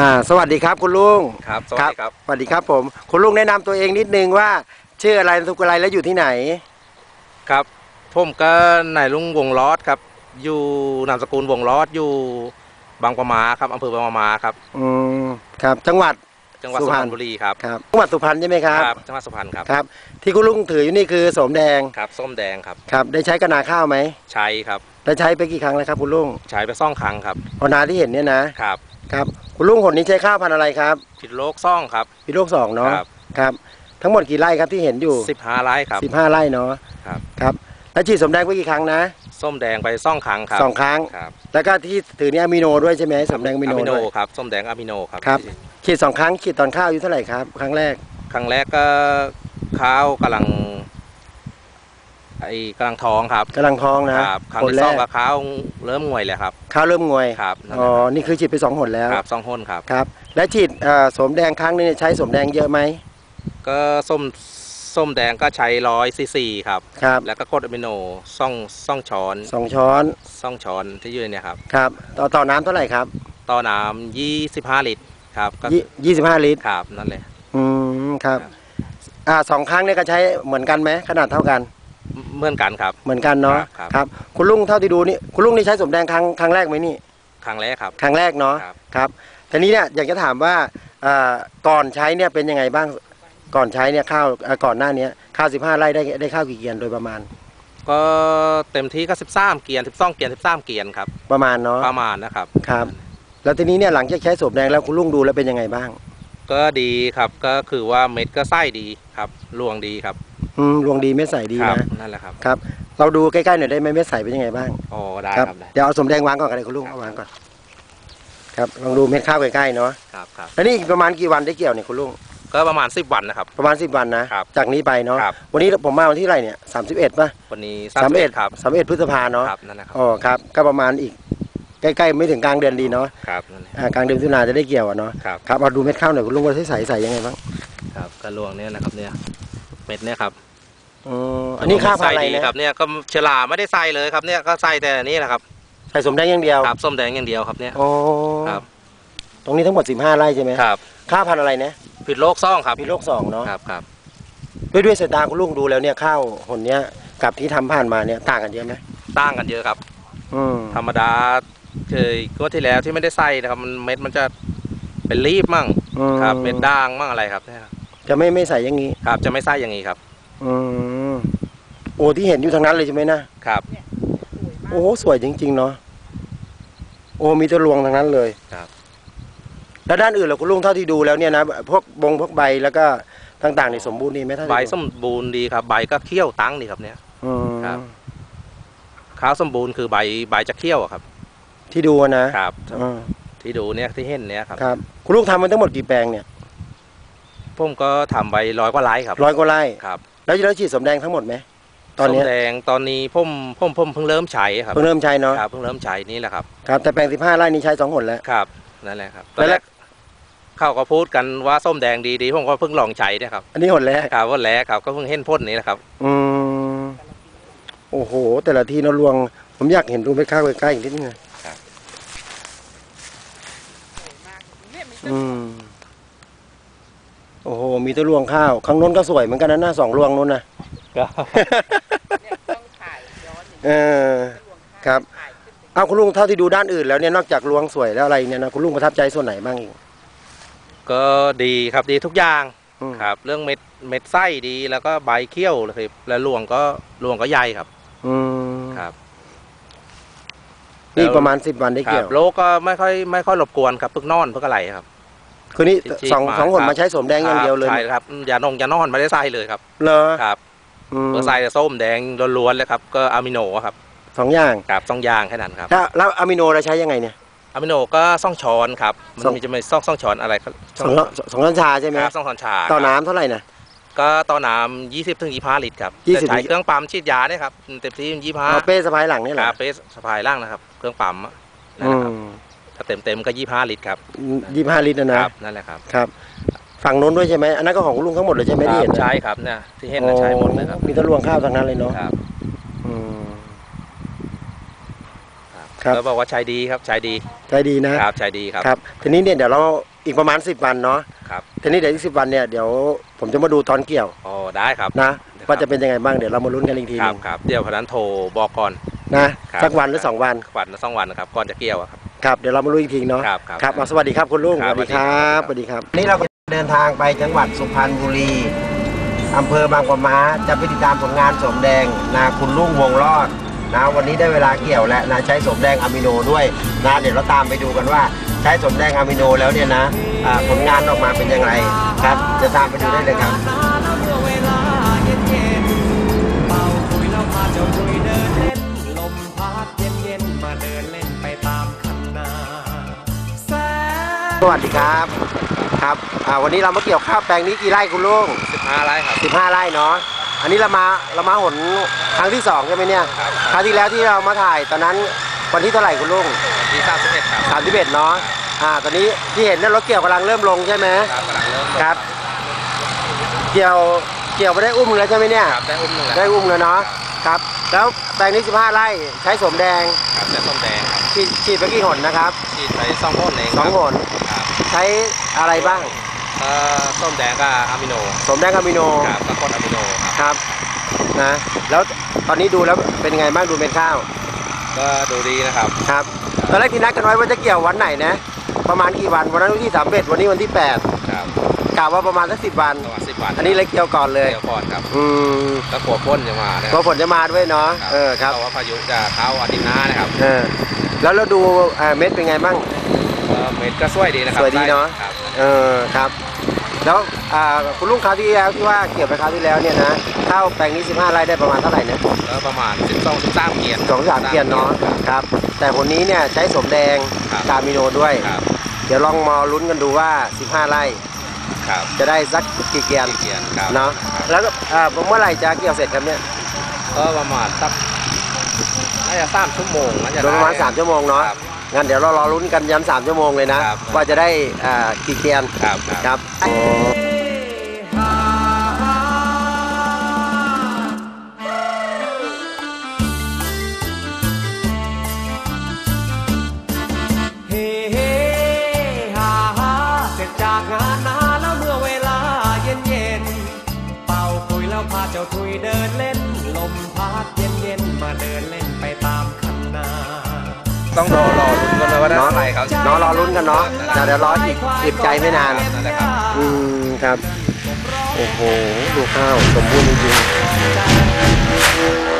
อ่าสวัสดีครับคุณลุงครับสวัสดีครับสวัสดีครับผม คุณลุงแนะนำตัวเองนิดนึงว่า ชื่ออะไรนามสกุลอะไรและอยู่ที่ไหน ครับ ผมก็นายลุงวงล้อดครับ อยู่นามสกุลวงล้อดอยู่บางปะมาครับอำเภอบางปะมาครับ อืมครับ จังหวัด จังหวัดสุสุพรพรรณรณบุรีครับครับจังหวัดสุพรรณใช่ไหมครับครับจังหวัดสุพรรณครับครับ ที่คุณลุงถืออยู่นี่คือสมแดงครับส้มแดงครับครับ ได้ใช้กระนาข้าวไหมใช้ครับได้ใช้ไปกี่ครั้งแล้วครับคุณลุงใช้ไปซ่องครั้งครับพอนาที่เห็นเนี่ยนะครับ ครับคุณลุงคนนี้ใช้ข้าวพันธุ์อะไรครับผิดโลกซ่องครับพี่ลูกสองเนาะครับ ครับทั้งหมดกี่ไร่ครับที่เห็นอยู่สิบห้าไร่ครับ สิบห้าไร่เนาะครับ ครับแล้วฉีดสมแดงไปกี่ครั้งนะส้มแดงไปซ่องครั้งครับสองครั้ง ครับแล้วก็ที่ถือนี่อะมิโนด้วยใช่ไหมสมแดงอะมิโนอะมิโนด้วย ครับส้มแดงอะมิโนครับครับฉีดสองครั้งฉีดตอนข้าวอายู่เท่าไหร่ครับ ครั้งแรก ครั้งแรกก็ข้าวกำลัง ไอ้กำลังท้องครับกำลังท้องนะครับครั้งหนที่แรสองกก็ข้าวเริ่มงวยเลยครับข้าวเริ่มงวยครับนั่นอ๋อแหละครับนี่คือฉีดไปสองหนแล้วครับซ่องห้นครับครับ และฉีดเอ่อสมแดงครั้งนึงเนี่ยใช้สมแดงเยอะไหมก็ส้มส้มแดงก็ใช้ร้อยซีซีครับครับ แล้วก็กรดอะมิโนซ่องซ่องช้อนสองช้อนซ่องช้อนที่ยืนเนี่ยครับครับต่อต่อน้ำเท่าไหร่ครับ ต่อน้ำยี่สิบห้าลิตรครับก็ยี่ยี่สิบห้าลิตรครับนั่นเลยอืมครับครับอ่าสองครั้งเนี่ยก็ใช้เหมือนกันไหมขนาดเท่ากัน เหมือนกันครับ เหมือนกันเนาะครับครับ คุณลุงเท่าที่ดูนี่คุณลุงนี่ใช้สมแดงครั้งครั้งแรกไหมนี่ ครั้งแรกครับ ครั้งแรกเนาะครับ ครับทีนี้เนี่ยอยากจะถามว่าอ่าก่อนใช้เนี่ยเป็นยังไงบ้างก่อนใช้เนี่ยข้าวเอ่อก่อนหน้านี้ข้าวสิบห้าไร่ได้ได้ข้าวกี่เกียนโดยประมาณก็เต็มที่ก็สิบสามเกียนสิบสองเกียนสิบสามเกียนครับ ประมาณเนาะประมาณนะครับ ครับ แล้วทีนี้เนี่ยหลังจากใช้สมแดงแล้วคุณลุงดูแล้วเป็นยังไงบ้าง ก็ดีครับก็คือว่าเม็ดก็ไส้ดีครับรวงดีครับ อืมรวงดีเม็ดใสดีครับนะนั่นแหละครับครับ เราดูใกล้ๆหน่อยได้ไหมเม็ดใสเป็นยังไงบ้าง อ๋อได้ครับครับได้ เดี๋ยวเอาสมแดงวางก่อนกันเลยคุณลุงเอาวางก่อนครับลองดูเม็ดข้าวใกล้ๆเนาะครับครับแล้วนี่อีกประมาณกี่วันได้เกี่ยวเนี่ยคุณลุงก็ประมาณสิบวันนะครับ ประมาณ 10 วันนะครับจากนี้ไปเนาะครับ วันนี้ผมมาวันที่ไรเนี่ย31ป่ะวันนี้สามเอ็ดครับสามเอ็ดพฤษภาเนาะครับนั่นแหละครับอ๋อครับก็ประมาณอีกใกล้ๆไม่ถึงกลางเดือนดีเนาะครับนั่นแหละอ่ากลางเดือนมิถุนาจะได้เกี่ยวอะเนาะครับครับเอาดูเม็ดข้าวหน่อยคุณลุงว่าใส่ใส่ใส่ยังไงบ้าง ครับกระลวงเนี่ยนะครับเนี่ยเม็ดเนี่ยครับ อ๋ออันนี้ข้าวพันธุ์อะไรใส่ดีนะครับเนี่ยก็ฉลาไม่ได้ใส่เลยครับเนี่ยก็ใส่แต่อันนี้แหละครับใส่สมแดงอย่างเดียวครับส้มแดงอย่างเดียวครับเนี่ย อ๋อครับ ตรงนี้ทั้งหมด 15 ไร่ใช่ไหมครับข้าวพันธุ์อะไรนะผิดโลกซ่องครับมีโรคสองเนาะครับครับด้วยด้วยสายตาคุณลุงดูแล้วเนี่ยข้าวหนเนี้ยกับที่ทำผ่านมาเนี่ยต่างกันเยอะไหมต่างกันเยอะครับ อืมธรรมดาเคยก็ที่แล้วที่ไม่ได้ใส่นะครับมันเม็ดมันจะเป็นรีบมั่งอืครับเม็ดด่างมั่งอะไรครับเนี่ยครับจะไม่ไม่ใส่อย่างนี้ ครับจะไม่ใส่อย่างนี้ครับ อืมโอ้ที่เห็นอยู่ทางนั้นเลยใช่ไหมนะครับ โอ้โหสวยจริง ๆ เนาะโอ้มีแตะลวงทางนั้นเลยครับ แล้วด้านอื่นเหราคุณลุงเท่าที่ดูแล้วเนี่ยนะพวกบงพวกใบแล้วก็ต่างๆนี่สมบูรณ์ดีไหมเท่าที่ใบดูสมบูรณ์ดีครับ ใบก็เคี้ยวตั้งดีครับเนี่ย อืมครับข้าวสมบูรณ์คือใบใบจะเคี้ยวอะครับ ที่ดูอะนะครับอืมที่ดูเนี่ยที่เห็นเนี่ยครับครับ คุณลุงทำมันทั้งหมดกี่แปลงเนี่ยผมก็ทำใบร้อยกว่าไร่ครับร้อยกว่าไร่ครับ แล้วแล้วฉีดสมแดงทั้งหมดไหมตอนเนี้ยส้มแดงตอนนี้ผมผมผมเพิ่งเริ่มใช้ครับเพิ่งเริ่มใช้เนาะครับเพิ่งเริ่มใช้นี่แหละครับครับแต่แปลงสิบห้าไร่นี้ใช้สองหนแล้ว ครับนั่นแหละครับตแล้อนวแรกเขาก็พูดกันว่าส้มแดงดีดีผมก็เพิ่งลองใช้เนะครับอันนี้หนแล้วครับว่าแล้วครับก็เพิ่งเห็นพ่นนี้แหละครับ อืมโอ้โห แต่ละทีเนอะลวง ผมอยากเห็นดูไปข้าวใกล้ๆอีกนิดนึงอะอืม โอ้โห มีแตัวรวงข้าว ข้างโน้นก็สวยเหมือนกันนะหน้าสองรวงโน้นนะก็เนี่ยต้องถ่ายย้อนเออครับ ถ่ายขึ้นไปเอาคุณลุงเท่าที่ดูด้านอื่นแล้วเนี่ยนอกจากรวงสวยแล้วอะไรเนี่ยนะคุณลุงประทับใจส่วนไหนบ้างอีกก็ดีครับดีทุกอย่างอืมครับ เรื่องเม็ดเม็ดไส้ดีแล้วก็ใบเขี้ยวเลยครับแล้วรวงก็รวงก็ใหญ่ครับอืมครับนี่ประมาณสิบวันได้ครัเกี่บยวโลก็ไม่ค่อยไม่ค่อยรบกวนครับเพิ่งนอนเพิ่งอะไรครับ คือนี่จริงๆสองมาสองหนครับมาใช้สมแดงอย่างเดียวเลย ใช่ครับอย่านงอย่านอนไม่ได้ใส่เลยครับเหรอครับอืมเมื่อใส่แต่ส้มแดงล้วนๆเลยครับก็อะมิโนครับสองอย่างครับสองอย่างแค่นั้นครับถ้าแล้วอะมิโนเราใช้ยังไงเนี่ย อะมิโนก็ซ่องช้อนครับมัซ่องนมีจะมีซ่องซ่องช้อนอะไรครับสองสองช้อนชาใช่ไหมครับซ่องช้อนชาต่อครับน้ำเท่าไหร่นะ ก็ต่อน้ำยี่สิบถึงยี่ห้าลิตรครับ20 แต่ใช้เครื่องปั๊มฉีดยาเนี่ยครับเต็มที่ยี่ห้าเอาเป้สะพายหลังนี่คเหรอรับเปสสะพายล่างนะครับ เครื่องปั๊มอะนั่นอืแหละครับม ถ้าเต็มเต็มๆก็ยี่ห้าลิตรครับยี่ห้าลิตรนะคนะรับนั่นแหละครับครับ ฝั่งโน้นด้วยใช่ไหมอันนั้นก็ของคุณลุงทั้งหมดเลยใช่ไหมที่เห็นครับนะใช่ครับเนี่ยที่เห็นนะใช้หมดเลยครับโอ้มีแตะลวงข้าวทางนั้นเลยเนาะครับอืมครับครับแล้วบอกว่าใช้ดีครับใช้ดีใจดีนะครับใช้ดีครับครับ ทีนี้เนี่ยเดี๋ยวเราอีกประมาณ 10 วันเนาะครับทีนี้เดี๋ยวอีกสิวันเนี่ยเดี๋ยวผมจะมาดูตอนเกี่ยวอ๋อได้ครับนะว่าจะเป็นยังไงบ้างเดี๋ยวเรามาลุ้นกันอีกทีคหรันึบงครับเดี๋ยวพนันโทรบอกก่อนนะครับสักวันหรือสองวันวันละสองวันนะครับก่อนจะเกี่ยวอะครับ ครับเดี๋ยวเรามาลุ้นอีกทีเนาะครับครับ ครับเอาสวัสดีครับคุณลุงครับสวัสดีครับสสวัวัสสดีดีคครัรับ บ นี่เราก็เดินทางไปจังหวัดสุพรรณบุรีอำเภอบางปะมาจะไปติดตามผลงานสมแดงนาคุณลุงวงรอดนะวันนี้ได้เวลาเกี่ยวแล้วนะใช้สมแดงอะมิโนด้วยนะเดี๋ยวเราตามไปดูกันว่าใช้สมแดงอะมิโนแล้วเนี่ยนะอ่าผลงานออกมาเป็นอย่างไรครับจะตามไปดูได้เลยครับ เวลา สวัสดีครับครับอ่าวันนี้เรามาเกี่ยวข้าวแปลงนี้กี่ไร่คุณลุง15ไร่ครับ15ไร่เนาะอันนี้เรามาเรามาหนครั้งที่สองใช่ไหมเนี่ยครับครั้งที่แล้วที่เรามาถ่ายตอนนั้นวันที่เท่าไหร่คุณลุงวันที่31ครับสามสิบเอ็ดเนาะอ่าตอนนี้ที่เห็นเนี่ยรถเกี่ยวกำลังเริ่มลงใช่ไหมครับกำลังเริ่มครับ เกี่ยวเกี่ยวไปได้อุ้มแล้วใช่ไหมเนี่ยครับได้อุ้มหนึ่งแล้วได้อุ้มแล้วเนาะครับแล้วแปลงนี้15ไร่ใช้สมแดงครับได้ส้มแดงครับฉีดฉีดไปกี่หนนะครับฉีดไปสองพ่นเองสองหนครับ ใช้อะไรบ้างเอ่อส้มแดงกับอะมิโนสมแดงอะมิโนครับก็กดอะมิโนครับครับนะแล้วตอนนี้ดูแล้วเป็นไงบ้างดูเม็ดข้าวก็ดูดีนะครับครับตอนแรกที่นัดกันไว้ว่าจะเกี่ยววันไหนนะ ประมาณกี่วันวันนั้นวันที่สามเอ็ดวันนี้วันที่แปดครับกะว่าประมาณสักสิบวัน ประมาณ10วันอันนี้เลยเกี่ยวก่อนเลยเกี่ยวก่อนครับอืมแล้วขัวพ่นจะมานะคกลัรัวฝนจะมาด้วยเนาะเออครับเพราะว่าพายุจะเข้าอาทิตย์หน้านะครับ เออแล้วเราดูเอ่อเม็ดเป็นไงบ้าง เอ่อเม็ดก็สวยดีนะครับสวยดีเนอะครับเออครับ แล้วอ่าคุณลุงคราวที่แล้วที่ว่าเกี่ยวไปคราวที่แล้วเนี่ยนะข้าวแปลงนี้ 15 ไร่ได้ประมาณเท่าไหร่นะก็ประมาณ 12 13เกียนสองสามเกียนเนาะครับแต่คนนี้เนี่ยใช้สมแดงครับกามิโนด้วยครับเดี๋ยวลองมาลุ้นกันดูว่า 15 ไร่ครับจะได้สักกี่เกียนกี่เกียนครับเนาะแล้วก็อ่าเมื่อไหร่จะเกี่ยวเสร็จครับเนี่ยก็ประมาณสักน่าจะสามชั่วโมงน่าจะโดยประมาณได้3ชั่วโมงเนาะครับ งั้นเดี๋ยวเรารอลุ้นกันยัน3ชั่วโมงเลยนะ ครับ ว่าจะได้อ่ากี่เกียนครับครับครับ เฮ้เฮ้ฮ่าฮ่าเสร็จจากงานนาแล้วเมื่อเวลาเย็นเย็นๆเป่าคุยแล้วพาเจ้าทุยเดินเล่น ลมพัดเย็นเย็นๆมาเดินเล่นไปตามคันนา ต้องรอรอลุ้นกันเลยว่าได้เนาะเท่าไหร่ครับเนาะรอลุ้นกันเนาะแต่เดี๋ยวรออีกอีกใจไม่นาน นั่นแหละครับอืมครับ โอ้โห ดูข้าว สมบูรณ์จริงๆ